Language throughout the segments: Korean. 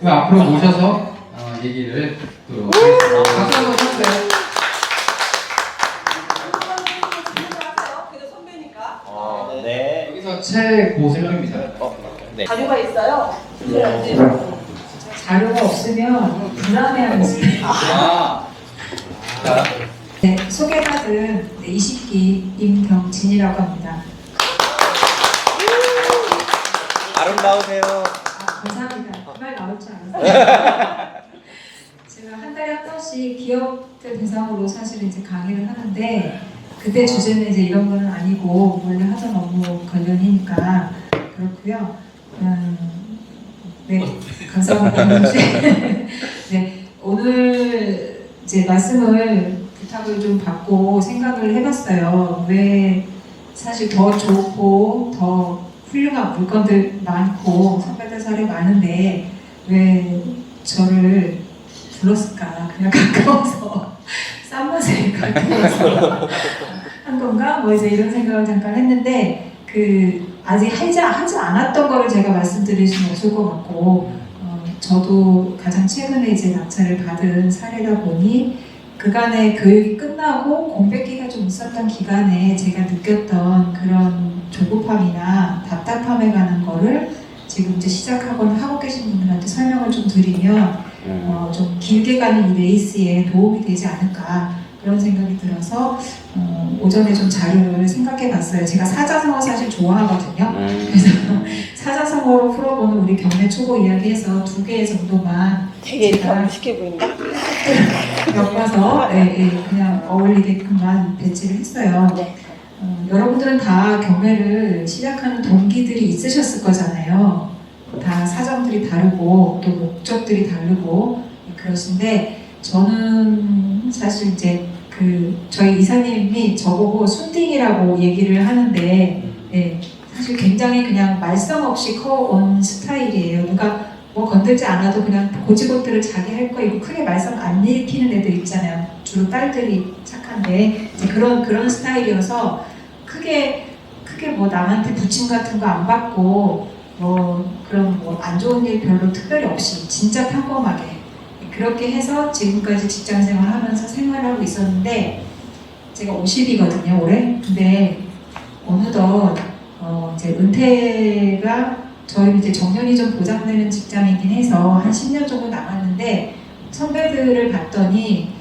그럼 앞으로 모셔서 어, 얘기를 듣도록 하겠습니다. 박수 한번 쳐주세요. 그래도 선배니까. 어, 네. 여기서 최고슬입니다. 어, 네. 자료가 있어요. 자료가 없으면 불안해하는 스타일. 아, 자, 네, 소개받은 20기 임경진이라고 합니다. 아름다우세요. 제가 한 달에 한 번씩 기업들 대상으로 사실 이제 강의를 하는데 그때 주제는 이제 이런 거는 아니고 원래 하던 업무 관련이니까 그렇고요. 음, 네, 감사합니다. 네, 오늘 이제 말씀을 부탁을 좀 받고 생각을 해봤어요. 왜 사실 더 좋고 더 훌륭한 물건들 많고 선배들 사례 많은데 왜 저를 불렀을까? 그냥 가까워서 싼 맛에 가까워서 한 건가? 뭐 이제 이런 생각을 잠깐 했는데 그 아직 하지, 하지 않았던 거를 제가 말씀드릴 수는 없을 것 같고 어, 저도 가장 최근에 이제 낙찰을 받은 사례다 보니 그간의 교육이 끝나고 공백기가 좀 있었던 기간에 제가 느꼈던 그런 조급함이나 답답함에 관한 거를 지금 이제 시작하거나 하고 계신 분들한테 설명을 좀 드리면 어, 좀 길게 가는 이 레이스에 도움이 되지 않을까 그런 생각이 들어서 어, 오전에 좀 자료를 생각해 봤어요. 제가 사자성어 사실 좋아하거든요. 그래서 사자성어로 풀어보는 우리 경매 초보 이야기에서 두 개 정도만 되게 제가 무식해 보인다. 엮어서 예, 예, 그냥 어울리게끔만 배치를 했어요. 네. 어, 여러분들은 다 경매를 시작하는 동기들이 있으셨을 거잖아요. 다 사정들이 다르고 또 목적들이 다르고 그러신데 저는 사실 이제 그 저희 이사님이 저보고 순딩이라고 얘기를 하는데 예, 사실 굉장히 그냥 말썽 없이 커온 스타일이에요. 누가 뭐 건들지 않아도 그냥 고지고대로 자기 할거 이고 크게 말썽 안 일으키는 애들 있잖아요. 주로 딸들이 착한데 그런 그런 스타일이어서 크게 크게 뭐 남한테 부침 같은 거 안 받고 뭐 그런 뭐 안 좋은 일 별로 특별히 없이 진짜 평범하게 그렇게 해서 지금까지 직장 생활하면서 생활하고 있었는데 제가 50이거든요 올해. 근데 어느덧 어 이제 은퇴가 저희 이제 정년이 좀 보장되는 직장이긴 해서 한 10년 정도 남았는데 선배들을 봤더니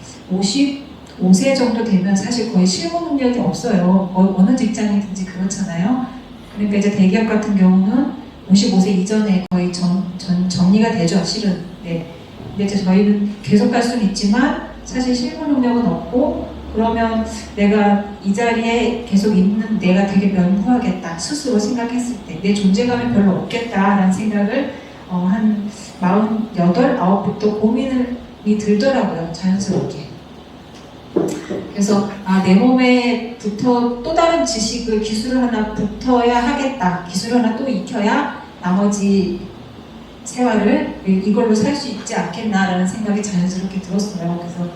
55세 정도 되면 사실 거의 실무 능력이 없어요. 어, 어느 직장이든지 그렇잖아요. 그러니까 이제 대기업 같은 경우는 55세 이전에 거의 전, 전 정리가 되죠, 실은. 네. 근데 이제 저희는 계속 갈 수는 있지만 사실 실무 능력은 없고 그러면 내가 이 자리에 계속 있는 내가 되게 면후하겠다 스스로 생각했을 때 내 존재감이 별로 없겠다라는 생각을 어, 한 48, 9부터 고민이 들더라고요 자연스럽게 그래서 아, 내 몸에 붙어 또 다른 지식을 기술을 하나 붙어야 하겠다 기술을 하나 또 익혀야 나머지 생활을 이걸로 살 수 있지 않겠나라는 생각이 자연스럽게 들었어요 그래서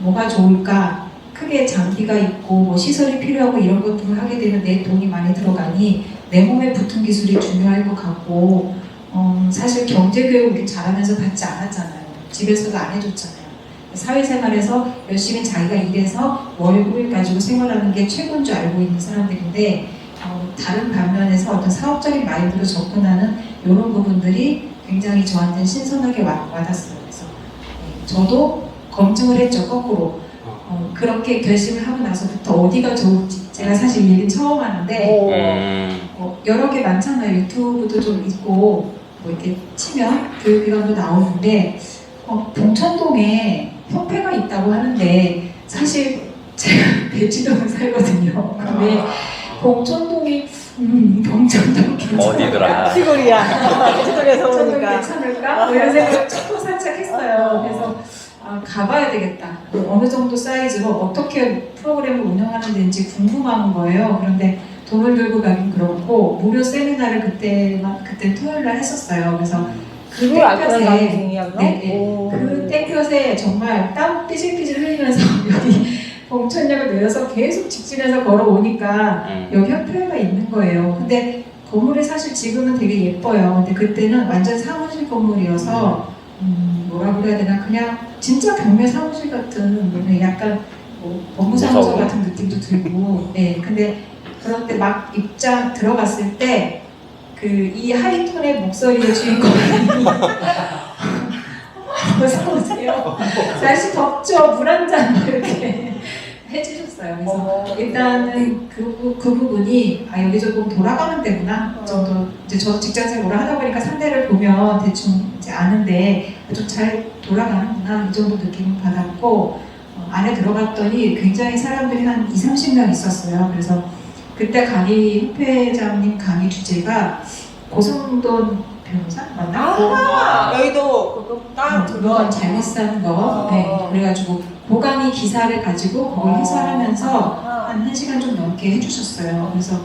뭐가 좋을까 크게 장비가 있고 뭐 시설이 필요하고 이런 것들을 하게 되면 내 돈이 많이 들어가니 내 몸에 붙은 기술이 중요할 것 같고 어, 사실 경제교육 우리 잘하면서 받지 않았잖아요. 집에서도 안 해줬잖아요. 사회생활에서 열심히 자기가 일해서 월급을 가지고 생활하는 게 최고인 줄 알고 있는 사람들인데 어, 다른 반면에서 어떤 사업적인 마인드로 접근하는 이런 부분들이 굉장히 저한테는 신선하게 와, 와닿았어요. 그래서 네, 저도 검증을 했죠 거꾸로 어, 그렇게 결심을 하고 나서부터 어디가 좋을지 제가 사실 이 얘기는 처음 하는데. 어, 여러 개 많잖아요. 유튜브도 좀 있고 뭐 이렇게 치면 교육기관도 나오는데 어, 봉천동에 협회가 있다고 하는데 사실 제가 대치동에 살거든요. 근데 봉천동이 음, 봉천동 괜찮아. 어디더라? 시골이야. 시골에서 오니까. 괜찮을까? 뭐 이런 생각을 초토 살짝 했어요. 그래서 아, 가봐야 되겠다. 어느 정도 사이즈로 어떻게 프로그램을 운영하는 데인지 궁금한 거예요. 그런데 돈을 들고 가긴 그렇고 무료 세미나를 그때만 그때 토요일 날 했었어요. 그래서 그 그걸 땡볕에 나는 중이었나? 오. 그 땡볕에 정말 땀 삐질삐질 흘리면서 여기 봉천역을 내려서 계속 직진해서 걸어오니까 음. 여기 협회가 있는 거예요. 근데 건물이 사실 지금은 되게 예뻐요. 근데 그때는 완전 사무실 건물이어서 음, 뭐라 그래야 되나 그냥 진짜 경매 사무실 같은 뭐 약간 뭐 법무사무소. 같은 느낌도 들고 네 근데 그런데 막 입장 들어갔을 때 그 이 하이톤의 목소리의 주인공이 어서 오세요. 날씨 덥죠. 물 한 잔 이렇게 해주셨어요. 그래서 어, 일단은 그, 부- 그 부분이 아 여기 조금 돌아가면 되구나 정도 이제 저도 직장생활 오래 하다 보니까 상대를 보면 대충 이제 아는데 좀 잘 돌아가는구나 이 정도 느낌을 받았고 어, 안에 들어갔더니 굉장히 사람들이 한 2, 30명 있었어요. 그래서 그때 강의 협회장님 강의 주제가 고성돈 변호사 맞나? 아, 여의도 그거 딱 그건 들어. 잘못 산 거. 어. 네. 그래가지고 고강의 기사를 가지고 그걸 해설하면서 아, 한 1 시간 좀 넘게 해주셨어요. 그래서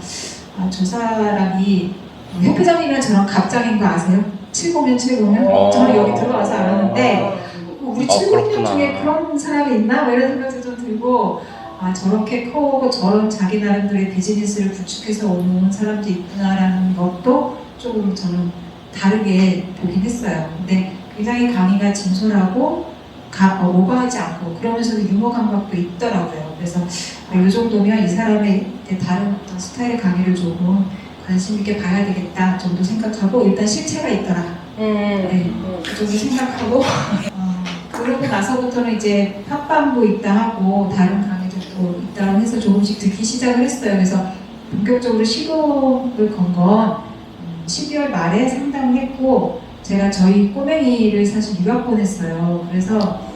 아, 저 사람이 협회장님이랑 저랑 갑장인 거 아세요? 7공년 7공년? 어. 저는 여기 들어와서 알았는데 어, 우리 어, 7공년 그렇구나. 중에 그런 사람이 있나? 뭐 이런 생각도 좀 들고 아 저렇게 커오고 저런 자기 나름대로의 비즈니스를 구축해서 오는 사람도 있구나라는 것도 조금 저는 다르게 보긴 했어요. 근데 굉장히 강의가 진솔하고 가, 어, 오버하지 않고 그러면서도 유머 감각도 있더라고요. 그래서 아, 이 정도면 이 사람의 다른 어떤 스타일의 강의를 조금 관심 있게 봐야 되겠다 정도 생각하고 일단 실체가 있더라. 음. 네. 그 정도 생각하고 어, 그러고 나서부터는 이제 팟빵도 있다 하고 다른 강의 도또 있다고 해서 조금씩 듣기 시작을 했어요. 그래서 본격적으로 시도를 건건 12월 말에 상담을 했고 제가 저희 꼬맹이를 사실 유학 보냈어요. 그래서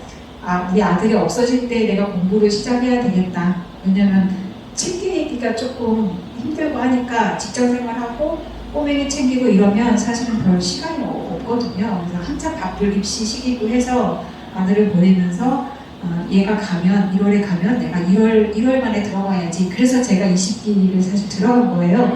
아, 우리 아들이 없어질 때 내가 공부를 시작해야 되겠다. 왜냐면 챙기기가 조금 힘들고 하니까 직장 생활하고 꼬맹이 챙기고 이러면 사실은 별 시간이 없거든요. 그래서 한참 바쁠 입시 시기고 해서 아들을 보내면서 어, 얘가 가면 1월에 가면 내가 1월 1월 만에 들어가야지. 그래서 제가 20기를 사실 들어간 거예요.